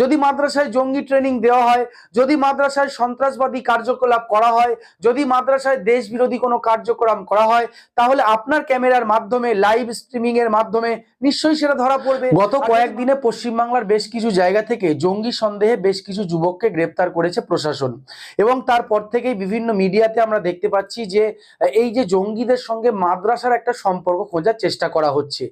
যদি মাদ্রাসায় জঙ্গি ট্রেনিং দেওয়া হয় যদি মাদ্রাসায় সন্ত্রাসবাদী কার্যকলাপ করা হয় যদি মাদ্রাসায় দেশ বিরোধী কোনো কার্যক্রম করা হয় তাহলে আপনার ক্যামেরার মাধ্যমে লাইভ স্ট্রিমিং এর মাধ্যমে নিশ্চয়ই সেটা ধরা পড়বে। গত কয়েকদিনে পশ্চিমবাংলার বেশ কিছু জায়গা থেকে জঙ্গি সন্দেহে বেশ কিছু যুবককে গ্রেপ্তার করেছে প্রশাসন। এবং তারপর থেকেই বিভিন্ন মিডিয়াতে আমরা দেখতে পাচ্ছি যে এই যে জঙ্গিদের সঙ্গে মাদ্রাসার একটা সম্পর্ক খোঁজার চেষ্টা করা হচ্ছে।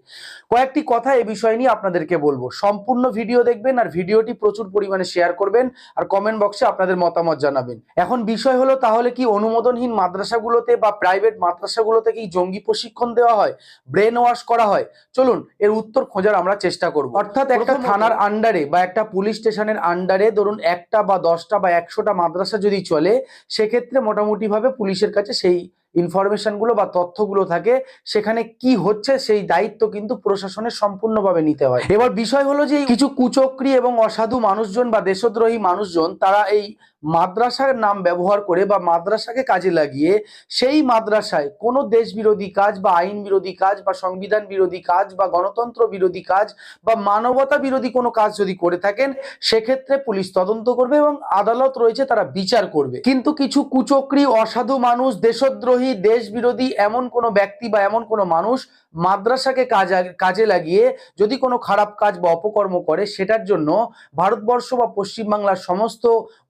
কয়েকটি কথা এ বিষয় নিয়ে আপনাদেরকে বলব। সম্পূর্ণ ভিডিও দেখবেন আর ভিডিওটি প্রচুর পরিমাণে শেয়ার করবেন আর কমেন্ট বক্সে আপনাদের মতামত জানাবেন। এখন বিষয় হলো তাহলে কি অনুমোদনহীন মাদ্রাসাগুলোতে বা প্রাইভেট মাদ্রাসাগুলোতে কি জঙ্গি প্রশিক্ষণ দেওয়া হয়? ব্রেন ওয়াশ করা হয়? চলুন এর উত্তর খোঁজার আমরা চেষ্টা করব। অর্থাৎ একটা থানার আন্ডারে বা একটা পুলিশ স্টেশনের আন্ডারে ধরুন একটা বা দশটা বা একশোটা মাদ্রাসা যদি চলে সেক্ষেত্রে মোটামুটি ভাবে পুলিশের কাছে সেই ইনফরমেশনগুলো বা তথ্যগুলো থাকে, সেখানে কি হচ্ছে সেই দায়িত্ব কিন্তু প্রশাসনের সম্পূর্ণভাবে নিতে হয়। এবার বিষয় হলো যে কিছু কুচক্রী এবং অসাধু মানুষজন বা দেশদ্রোহী মানুষজন, তারা এই মাদ্রাসার নাম ব্যবহার করে বা মাদ্রাসাকে কাজে লাগিয়ে সেই মাদ্রাসায় কোনো দেশ বিরোধী কাজ বা আইন বিরোধী কাজ বা সংবিধান বিরোধী কাজ বা গণতন্ত্র বিরোধী কাজ বা মানবতা বিরোধী কোনো কাজ যদি করে থাকেন, সেক্ষেত্রে পুলিশ তদন্ত করবে এবং আদালত রয়েছে তারা বিচার করবে। কিন্তু কিছু কুচক্রী অসাধু মানুষ, দেশদ্রোহী দেশ বিরোধী এমন কোনো ব্যক্তি বা এমন কোনো মানুষ মাদ্রাসাকে কাজ, কাজে লাগিয়ে যদি কোনো খারাপ কাজ বা অপকর্ম করে, সেটার জন্য ভারতবর্ষ বা পশ্চিমবাংলার সমস্ত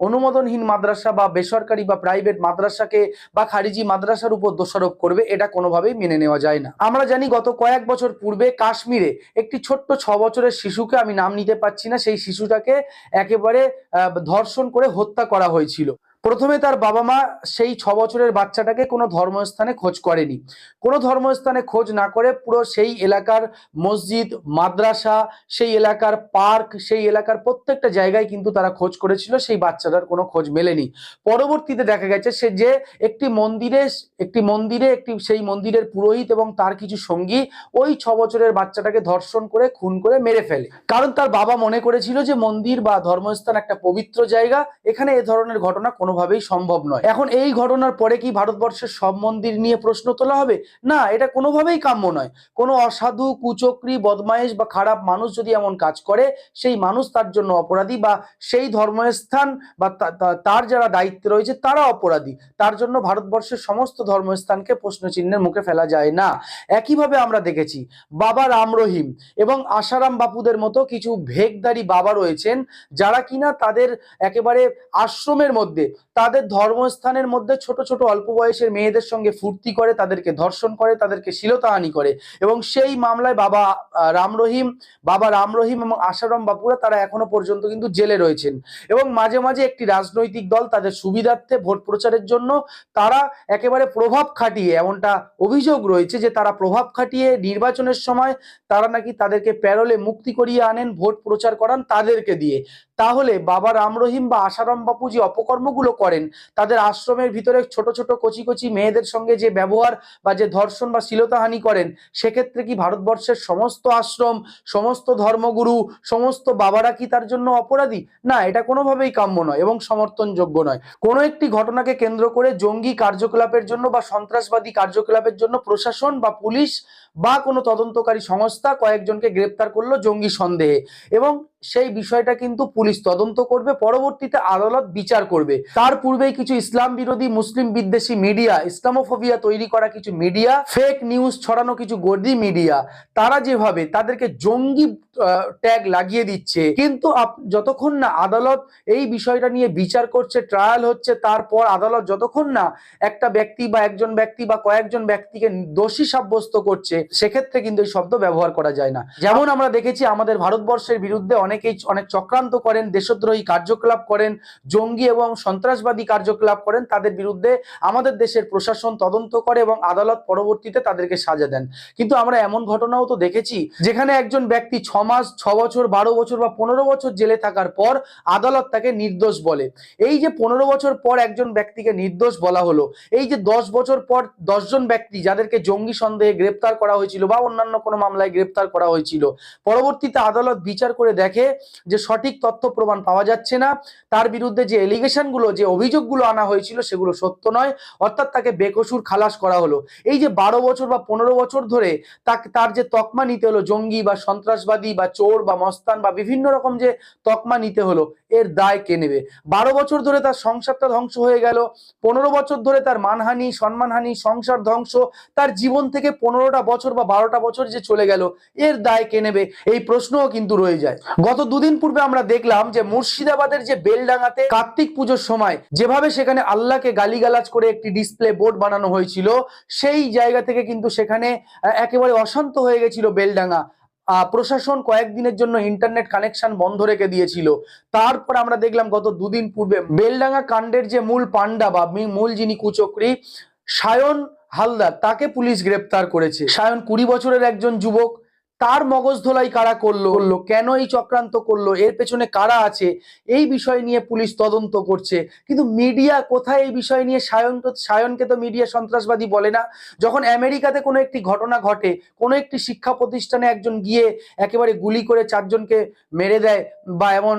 অনুমোদনহীন মাদ্রাসা বা বেসরকারি বা প্রাইভেট মাদ্রাসাকে বা খারিজি মাদ্রাসার উপর দোষারোপ করবে, এটা কোনোভাবেই মেনে নেওয়া যায় না। আমরা জানি গত কয়েক বছর পূর্বে কাশ্মীরে একটি ছোট্ট ছ বছরের শিশুকে, আমি নাম নিতে পারছি না, সেই শিশুটাকে একেবারে ধর্ষণ করে হত্যা করা হয়েছিল। প্রথমে তার বাবা মা সেই ছ বছরের বাচ্চাটাকে কোনো ধর্মস্থানে খোঁজ করেনি। কোনো ধর্মস্থানে খোঁজ না করে পুরো সেই এলাকার মসজিদ, মাদ্রাসা, সেই এলাকার পার্ক, সেই এলাকার প্রত্যেকটা জায়গায় কিন্তু তারা খোঁজ করেছিল, সেই বাচ্চাটার কোনো খোঁজ মেলেনি। পরবর্তীতে দেখা গেছে সে যে একটি মন্দিরে একটি মন্দিরে, একটি সেই মন্দিরের পুরোহিত এবং তার কিছু সঙ্গী ওই ছ বছরের বাচ্চাটাকে ধর্ষণ করে, খুন করে মেরে ফেলে। কারণ তার বাবা মনে করেছিল যে মন্দির বা ধর্মস্থান একটা পবিত্র জায়গা, এখানে এ ধরনের ঘটনা কোনোভাবেই সম্ভব নয়। এখন এই ঘটনার পরে কি ভারতবর্ষের সব মন্দির নিয়ে প্রশ্ন তোলা হবে? না, এটা কোনোভাবেই কাম্য নয়। কোনো অসাধু, কুচক্রী, বদমায়েশ বা খারাপ মানুষ যদি এমন কাজ করে, সেই মানুষ তার জন্য অপরাধী বা সেই ধর্মস্থান বা তার যারা দায়িত্বে রয়েছে তারা অপরাধী। তার জন্য ভারতবর্ষের সমস্ত ধর্মস্থানকে প্রশ্নচিহ্নের মুখে ফেলা যায় না। একইভাবে আমরা দেখেছি, বাবা রাম রহিম এবং আশারাম বাপুদের মতো কিছু ভেগদারি বাবা রয়েছেন, যারা কিনা তাদের একেবারে আশ্রমের মধ্যে তাদের ধর্মস্থানের মধ্যে ছোট ছোট অল্প বয়সের মেয়েদের সঙ্গে ফুর্তি করে, তাদেরকে ধর্ষণ করে, তাদেরকে শিলতাহানি করে এবং সেই মামলায় বাবা রাম রহিম, বাবা রাম রহিম এবং আশারাম বাপুরা তারা এখনও পর্যন্ত কিন্তু জেলে রয়েছেন এবং মাঝে মাঝে একটি রাজনৈতিক দল তাদের সুবিধার্থে ভোট প্রচারের জন্য তারা একেবারে প্রভাব খাটিয়ে এমনটা অভিযোগ রয়েছে যে তারা প্রভাব খাটিয়ে নির্বাচনের সময় তারা নাকি তাদেরকে প্যারোলে মুক্তি করিয়ে আনেন, ভোট প্রচার করান তাদেরকে দিয়ে। তাহলে বাবা রাম রহিম বা আশারাম বাপু যে অপকর্মগুলো করেন। তাদের আশ্রমের ভিতরে ছোট ছোট কচি কচি মেয়েদের সঙ্গে যে ব্যবহার বা যে ধর্ষণ বা শ্লীলতাহানি করেন, সেক্ষেত্রে কি ভারতবর্ষের সমস্ত আশ্রম, সমস্ত ধর্মগুরু, সমস্ত বাবারা কি তার জন্য অপরাধী? না, এটা কোনোভাবেই কাম্য নয় এবং সমর্থনযোগ্য নয়। কোনো একটি ঘটনাকে কেন্দ্র করে জঙ্গি কার্যকলাপের জন্য বা সন্ত্রাসবাদী কার্যকলাপের জন্য প্রশাসন বা পুলিশ বা কোনো তদন্তকারী সংস্থা কয়েকজনকে গ্রেপ্তার করল জঙ্গি সন্দেহে। এবং সেই বিষয়টা কিন্তু পুলিশ তদন্ত করবে, পরবর্তীতে আদালত বিচার করবে। তার পূর্বেই কিছু ইসলাম বিরোধী, মুসলিম বিদ্বেষী মিডিয়া ইসলামোফোবিয়া তৈরি করা কিছু মিডিয়া ফেক নিউজ ছড়ানো কিছু গর্দি মিডিয়া তারা যেভাবে তাদেরকে জঙ্গি ট্যাগ লাগিয়ে দিচ্ছে, কিন্তু যতক্ষণ না আদালত এই বিষয়টা নিয়ে বিচার করছে ট্রায়াল হচ্ছে, তারপর আদালত যতক্ষণ না একটা ব্যক্তি বা একজন ব্যক্তি বা কয়েকজন ব্যক্তিকে দোষী সাব্যস্ত করছে, সেক্ষেত্রে কিন্তু এই শব্দ ব্যবহার করা যায় না। যেমন আমরা দেখেছি, আমাদের ভারতবর্ষের বিরুদ্ধে অনেকেই অনেক চক্রান্ত করেন, দেশদ্রোহী কার্যকলাপ করেন, জঙ্গি এবং সন্ত্রাসবাদী কার্যকলাপ করেন, তাদের বিরুদ্ধে আমাদের দেশের প্রশাসন তদন্ত করে এবং আদালত পরবর্তীতে তাদেরকে সাজা দেন। কিন্তু আমরা এমন ঘটনাও তো দেখেছি, যেখানে একজন ব্যক্তি ছ মাস, ছ বছর, বারো বছর বা পনেরো বছর জেলে থাকার পর আদালত তাকে নির্দোষ বলে। এই যে পনেরো বছর পর একজন ব্যক্তিকে নির্দোষ বলা হলো, এই যে দশ বছর পর দশজন ব্যক্তি যাদেরকে জঙ্গি সন্দেহে গ্রেপ্তার করা হয়েছিল বা অন্যান্য কোনো মামলায় গ্রেপ্তার করা হয়েছিল, পরবর্তীতে আদালত বিচার করে দেখে যে সঠিক তথ্য প্রমাণ পাওয়া যাচ্ছে না, তার বিরুদ্ধে যে এলিগেশনগুলো যে অভিযোগগুলো আনা হয়েছিল সেগুলো সত্য নয়, অর্থাৎ তাকে বেকসুর খালাস করা হলো। এই যে বারো বছর বা পনেরো বছর ধরে তাকে, তার যে তকমা নিতে হলো, জঙ্গি বা সন্ত্রাসবাদী বা চোর বা মস্তান বা বিভিন্ন রকম যে তকমা নিতে হলো, এর দায় কে নেবে? বারো বছর ধরে তার সংসারটা ধ্বংস হয়ে গেল, পনেরো বছর ধরে তার মানহানি, সম্মানহানি, সংসার ধ্বংস, তার জীবন থেকে পনেরোটা বছর বা বারোটা বছর যে চলে গেল, এর দায় কে নেবে? এই প্রশ্নও কিন্তু রয়ে যায়। গত দুদিন পূর্বে আমরা দেখলাম যে মুর্শিদাবাদের যে বেলডাঙ্গাতে কার্তিক পুজোর সময় যেভাবে সেখানে আল্লাহকে গালিগালাজ করে একটি ডিসপ্লে বোর্ড বানানো হয়েছিল, সেই জায়গা থেকে কিন্তু সেখানে একেবারে অশান্ত হয়ে গেছিল বেলডাঙ্গা। প্রশাসন কয়েকদিনের জন্য ইন্টারনেট কানেকশন বন্ধ রেখে দিয়েছিল। তারপর আমরা দেখলাম গত দুদিন পূর্বে বেলডাঙ্গা কাণ্ডের যে মূল পান্ডা বা মূল যিনি কুচক্রী, সায়ন হালদার, তাকে পুলিশ গ্রেপ্তার করেছে। সায়ন কুড়ি বছরের একজন যুবক তার মগজ ধোলাই কারা করল? করল কেন এই চক্রান্ত করল? এর পেছনে কারা আছে? এই বিষয় নিয়ে পুলিশ তদন্ত করছে। কিন্তু মিডিয়া কোথায় এই বিষয় নিয়ে? সায়ন সায়নকে তো মিডিয়া সন্ত্রাসবাদী বলে না। যখন আমেরিকাতে কোনো একটি ঘটনা ঘটে, কোনো একটি শিক্ষা প্রতিষ্ঠানে একজন গিয়ে একেবারে গুলি করে চারজনকে মেরে দেয় বা এমন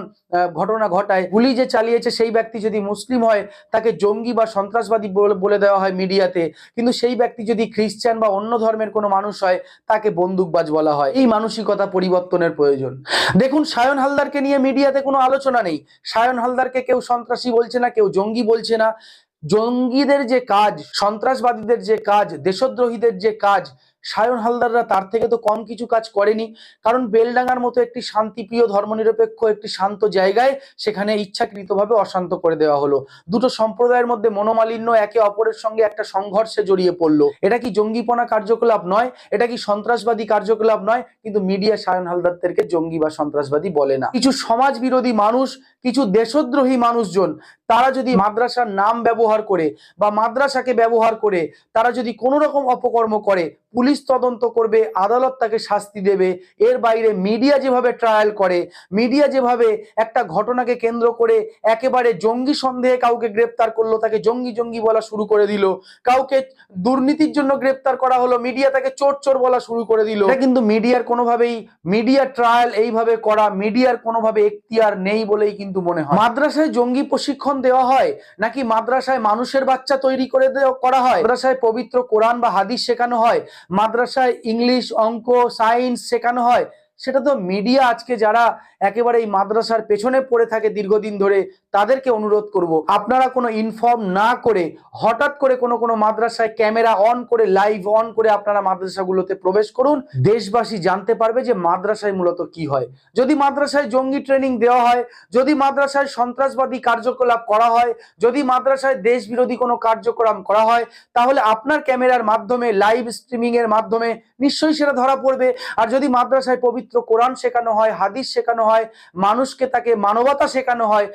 ঘটনা ঘটায়। গুলি যে চালিয়েছে সেই ব্যক্তি যদি মুসলিম হয়, তাকে জঙ্গি বা সন্ত্রাসবাদী বলে- দেওয়া হয় মিডিয়াতে। কিন্তু সেই ব্যক্তি যদি খ্রিস্টান বা অন্য ধর্মের কোনো মানুষ হয়, তাকে বন্দুকবাজ বলা হয়। এই মানসিকতা পরিবর্তনের প্রয়োজন। দেখুন, সায়ন হালদারকে নিয়ে মিডিয়াতে কোনো আলোচনা নেই। সায়ন হালদারকে কেউ সন্ত্রাসী বলছে না, কেউ জঙ্গি বলছে না। জঙ্গিদের যে কাজ, সন্ত্রাসবাদীদের যে কাজ, দেশদ্রোহীদের যে কাজ সায়ন হালদাররা তার থেকে তো কম কিছু কাজ করেনি। কারণ বেলডাঙ্গার মতো একটি শান্তিপ্রিয়, ধর্মনিরপেক্ষ, একটি শান্ত জায়গায় সেখানে ইচ্ছাকৃতভাবে অশান্ত করে দেওয়া হলো। দুটো সম্প্রদায়ের মধ্যে মনোমালিন্য একে অপরের সঙ্গে একটা সংঘর্ষে জড়িয়ে পড়ল। এটা কি জঙ্গিপনা কার্যকলাপ নয়? এটা কি সন্ত্রাসবাদী কার্যকলাপ নয়? কিন্তু মিডিয়া সায়ন হালদারদেরকে জঙ্গি বা সন্ত্রাসবাদী বলে না। কিছু সমাজ বিরোধী মানুষ, কিছু দেশদ্রোহী মানুষজন তারা যদি মাদ্রাসার নাম ব্যবহার করে বা মাদ্রাসাকে ব্যবহার করে, তারা যদি কোনো রকম অপকর্ম করে, পুলিশ তদন্ত করবে, আদালত তাকে শাস্তি দেবে, এর বাইরে মিডিয়া যেভাবে ট্রায়াল করে, মিডিয়া যেভাবে একটা ঘটনাকে কেন্দ্র করে একেবারে জঙ্গি সন্দেহে কাউকে গ্রেপ্তার করল, তাকে জঙ্গি জঙ্গি বলা শুরু করে দিল, কাউকে দুর্নীতির জন্য গ্রেপ্তার করা হলো, মিডিয়া তাকে চোর চোর বলা শুরু করে দিল। কিন্তু মিডিয়ার কোনোভাবেই, মিডিয়া ট্রায়াল এইভাবে করা, মিডিয়ার কোনোভাবে এখতিয়ার নেই বলেই কিন্তু মনে হয়। মাদ্রাসায় জঙ্গি প্রশিক্ষণ দেওয়া হয়? নাকি মাদ্রাসায় মানুষের বাচ্চা তৈরি করে দেওয়া করা হয়? মাদ্রাসায় পবিত্র কোরআন বা হাদিস শেখানো হয়? মাদ্রাসায় ইংলিশ, অঙ্ক, সায়েন্স শেখানো হয়? সেটা তো মিডিয়া আজকে যারা একেবারে এই মাদ্রাসার পেছনে পড়ে থাকে দীর্ঘদিন ধরে তাদেরকে অনুরোধ করব, আপনারা কোনো ইনফর্ম না করে হঠাৎ করে কোনো কোনো মাদ্রাসায় ক্যামেরা অন করে লাইভ অন করে আপনারা মাদ্রাসাগুলোতে প্রবেশ করুন, দেশবাসী জানতে পারবে যে মাদ্রাসায় মূলত কি হয়। যদি মাদ্রাসায় জঙ্গি ট্রেনিং দেওয়া হয়, যদি মাদ্রাসায় সন্ত্রাসবাদী কার্যকলাপ করা হয়, যদি মাদ্রাসায় দেশ বিরোধী কোনো কার্যক্রম করা হয়, তাহলে আপনার ক্যামেরার মাধ্যমে লাইভ স্ট্রিমিং এর মাধ্যমে নিশ্চয়ই সেটা ধরা পড়বে। আর যদি মাদ্রাসায় পবিত্র কোরআন শেখানো হয়, হাদিস শেখানো হয়, মানুষকে তাকে মানবতা শেখানো হয়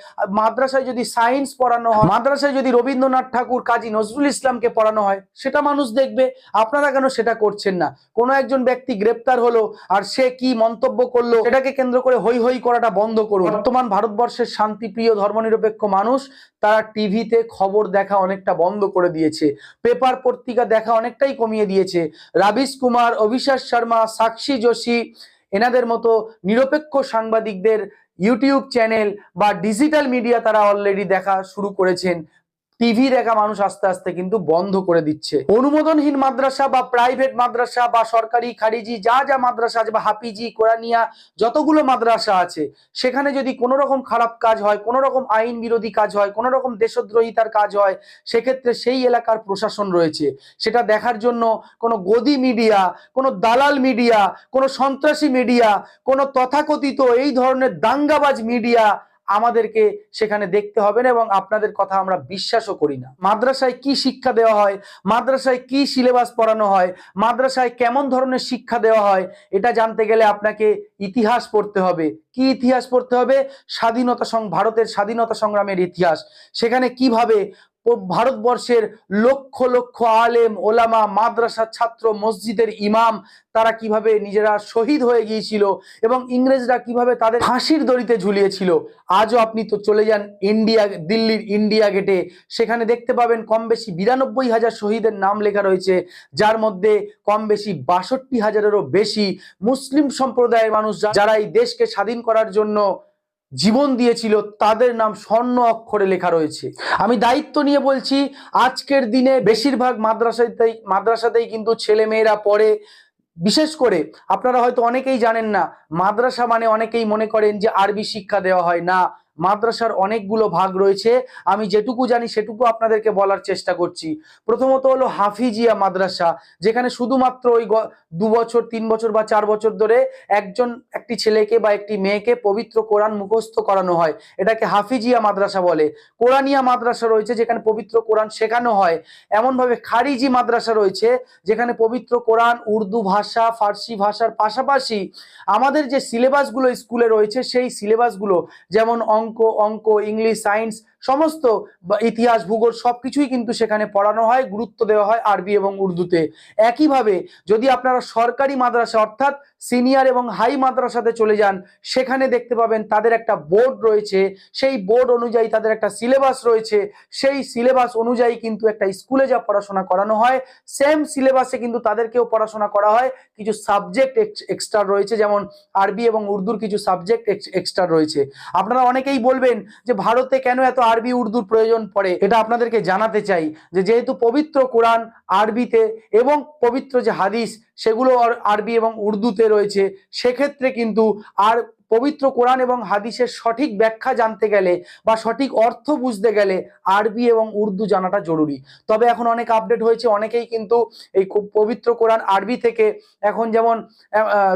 মাদ্রাসায় যদি সায়েন্স পড়ানো হয়, মাদ্রাসায় যদি রবীন্দ্রনাথ ঠাকুর, কাজী নজরুল ইসলামকে পড়ানো হয়, সেটা মানুষ দেখবে, আপনারা কেন সেটা করছেন না? কোনো একজন ব্যক্তি গ্রেপ্তার হলো আর সে কি মন্তব্য করল, সেটাকে কেন্দ্র করে হই হই করাটা বন্ধ করুন। বর্তমান ভারতবর্ষের শান্তিপ্রিয়, ধর্মনিরপেক্ষ মানুষ, তারা টিভিতে খবর দেখা অনেকটা বন্ধ করে দিয়েছে। পেপার পত্রিকা দেখা অনেকটাই কমিয়ে দিয়েছে। রাবিশ কুমার অভিশ্বাস শর্মা, সাক্ষী যোশী, এনাদের মতো নিরপেক্ষ সাংবাদিকদের ইউটিউব চ্যানেল বা ডিজিটাল মিডিয়া তারা অলরেডি দেখা শুরু করেছেন। টিভি দেখা মানুষ আস্তে আস্তে কিন্তু বন্ধ করে দিচ্ছে। অনুমোদনহীন মাদ্রাসা বা প্রাইভেট মাদ্রাসা বা সরকারি, খারিজি, যা যা মাদ্রাসা আছে বা হাফিজি, কোরআনিয়া, যতগুলো মাদ্রাসা আছে, সেখানে যদি কোনো রকম খারাপ কাজ হয় কোনো রকম আইন বিরোধী কাজ হয় কোনো রকম দেশদ্রোহিতার কাজ হয়, সেক্ষেত্রে সেই এলাকার প্রশাসন রয়েছে। সেটা দেখার জন্য কোনো গদি মিডিয়া, কোনো দালাল মিডিয়া, কোনো সন্ত্রাসী মিডিয়া, কোনো তথাকথিত এই ধরনের দাঙ্গাবাজ মিডিয়া আমাদেরকে সেখানে দেখতে হবে না এবং আপনাদের কথা আমরা বিশ্বাসও করি না। মাদ্রাসায় কি শিক্ষা দেওয়া হয়? মাদ্রাসায় কি সিলেবাস পড়ানো হয়? মাদ্রাসায় কেমন ধরনের শিক্ষা দেওয়া হয়? এটা জানতে গেলে আপনাকে ইতিহাস পড়তে হবে। কি ইতিহাস পড়তে হবে? স্বাধীনতা সং ভারতের স্বাধীনতা সংগ্রামের ইতিহাস। সেখানে কীভাবে ভারতবর্ষের লক্ষ লক্ষ আলেম, ওলামা মাদ্রাসা ছাত্র, মসজিদের ইমাম, তারা কীভাবে নিজেরা শহীদ হয়ে গিয়েছিল এবং ইংরেজরা কীভাবে তাদের ফাঁসির দড়িতে ঝুলিয়েছিল, আজও আপনি তো চলে যান ইন্ডিয়া, দিল্লির ইন্ডিয়া গেটে। সেখানে দেখতে পাবেন কম বেশি বিরানব্বই হাজার শহীদের নাম লেখা রয়েছে, যার মধ্যে কম বেশি বাষট্টি হাজারেরও বেশি মুসলিম সম্প্রদায়ের মানুষ, যারা এই দেশকে স্বাধীন করার জন্য জীবন দিয়েছিল, তাদের নাম স্বর্ণ অক্ষরে লেখা রয়েছে। আমি দায়িত্ব নিয়ে বলছি, আজকের দিনে বেশিরভাগ মাদ্রাসাতেই মাদ্রাসাতেই কিন্তু ছেলে মেয়েরা পড়ে। বিশেষ করে, আপনারা হয়তো অনেকেই জানেন না, মাদ্রাসা মানে অনেকেই মনে করেন যে আরবি শিক্ষা দেওয়া হয়। না মাদ্রাসার অনেকগুলো ভাগ রয়েছে। আমি যেটুকু জানি সেটুকু আপনাদেরকে বলার চেষ্টা করছি। প্রথমত হলো হাফিজিয়া মাদ্রাসা, যেখানে শুধুমাত্র ওই দু বছর, তিন বছর বা চার বছর ধরে একজন, একটি ছেলেকে বা একটি মেয়েকে পবিত্র কোরআন মুখস্থ করানো হয়। এটাকে হাফিজিয়া মাদ্রাসা বলে। কোরআনিয়া মাদ্রাসা রয়েছে যেখানে পবিত্র কোরআন শেখানো হয়। এমনভাবে খারিজি মাদ্রাসা রয়েছে যেখানে পবিত্র কোরআন, উর্দু ভাষা, ফার্সি ভাষার পাশাপাশি আমাদের যে সিলেবাসগুলো স্কুলে রয়েছে, সেই সিলেবাসগুলো যেমন অঙ্ক অঙ্ক অঙ্ক, ইংলিশ, সায়েন্স, সমস্ত ইতিহাস, ভূগোল সব কিছুই কিন্তু সেখানে পড়ানো হয়, গুরুত্ব দেওয়া হয় আরবি এবং উর্দুতে। একইভাবে যদি আপনারা সরকারি মাদ্রাসা অর্থাৎ সিনিয়র এবং হাই মাদ্রাসাতে চলে যান। সেখানে দেখতে পাবেন তাদের একটা বোর্ড রয়েছে। সেই বোর্ড অনুযায়ী তাদের একটা সিলেবাস রয়েছে। সেই সিলেবাস অনুযায়ী কিন্তু একটা স্কুলে যা পড়াশোনা করানো হয়, সেম সিলেবাসে কিন্তু তাদেরকেও পড়াশোনা করা হয়। কিছু সাবজেক্ট এক্সট্রা রয়েছে, যেমন আরবি এবং উর্দুর কিছু সাবজেক্ট এক্সট্রা রয়েছে। আপনারা অনেকেই বলবেন যে ভারতে কেন এত আরবি, উর্দুর প্রয়োজন পড়ে? এটা আপনাদেরকে জানাতে চাই যে যেহেতু পবিত্র কোরআন আরবিতে এবং পবিত্র যে হাদিস সেগুলো আর- আরবি এবং উর্দুতে রয়েছে। সেক্ষেত্রে কিন্তু আর পবিত্র কোরআন এবং হাদিসের সঠিক ব্যাখ্যা জানতে গেলে বা সঠিক অর্থ বুঝতে গেলে আরবি এবং উর্দু জানাটা জরুরি। তবে এখন অনেক আপডেট হয়েছে, অনেকেই কিন্তু এই কো- পবিত্র কোরআন আরবি থেকে এখন যেমন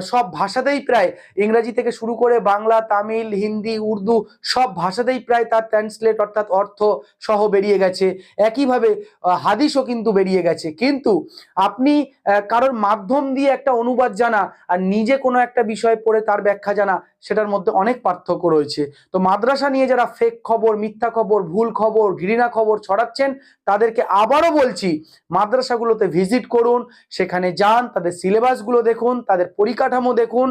সব ভাষাতেই প্রায় ইংরেজি থেকে শুরু করে বাংলা, তামিল, হিন্দি, উর্দু সব ভাষাতেই প্রায় তার ট্রান্সলেট অর্থাৎ অর্থ সহ বেরিয়ে গেছে। একইভাবে হাদিসও কিন্তু বেরিয়ে গেছে। কিন্তু আপনি কারোর মাধ্যম দিয়ে একটা অনুবাদ জানা আর নিজে কোনো একটা বিষয় পড়ে তার ব্যাখ্যা জানা সেটার মধ্যে অনেক পার্থক্য রয়েছে। তো মাদ্রাসা নিয়ে যারা ফেক খবর, মিথ্যা খবর, ভুল খবর, ঘৃণা খবর ছড়াচ্ছেন, তাদেরকে আবারও বলছি, মাদ্রাসাগুলোতে ভিজিট করুন, সেখানে যান, তাদের সিলেবাসগুলো দেখুন, তাদের পরিকাঠামো দেখুন,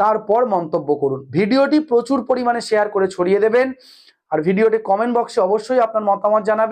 তারপর মন্তব্য করুন। ভিডিওটি প্রচুর পরিমাণে শেয়ার করে ছড়িয়ে দেবেন, আর ভিডিওটি কমেন্ট বক্সে অবশ্যই আপনার মতামত জানাবেন।